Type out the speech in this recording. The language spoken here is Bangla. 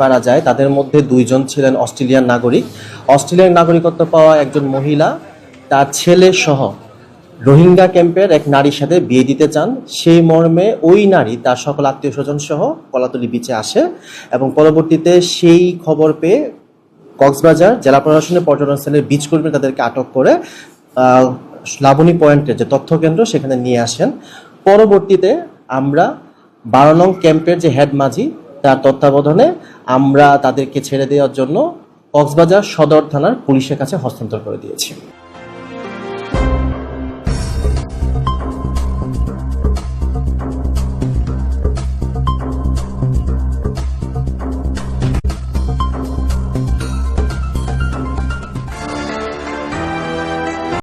পারা যায়, তাদের মধ্যে দুইজন ছিলেন অস্ট্রেলিয়ান নাগরিক। অস্ট্রেলিয়ান নাগরিকত্ব পাওয়া একজন মহিলা, তার ছেলে সহ রোহিঙ্গা ক্যাম্পের এক নারীর সাথে বিয়ে দিতে চান। সেই মর্মে ওই নারী তার সকল আত্মীয় স্বজন সহ কলাতলি বিচে আসে এবং পরবর্তীতে সেই খবর পেয়ে কক্সবাজার জেলা প্রশাসনের পর্যটন সেলের বিচ কর্মী তাদেরকে আটক করে লাবণী পয়েন্টে যে তথ্য কেন্দ্র সেখানে নিয়ে আসেন। পরবর্তীতে আমরা বারো নং ক্যাম্পের যে হেড মাঝি, তার তত্ত্বাবধানে আমরা তাদেরকে ছেড়ে দেওয়ার জন্য কক্সবাজার সদর থানার পুলিশের কাছে হস্তান্তর করে দিয়েছি।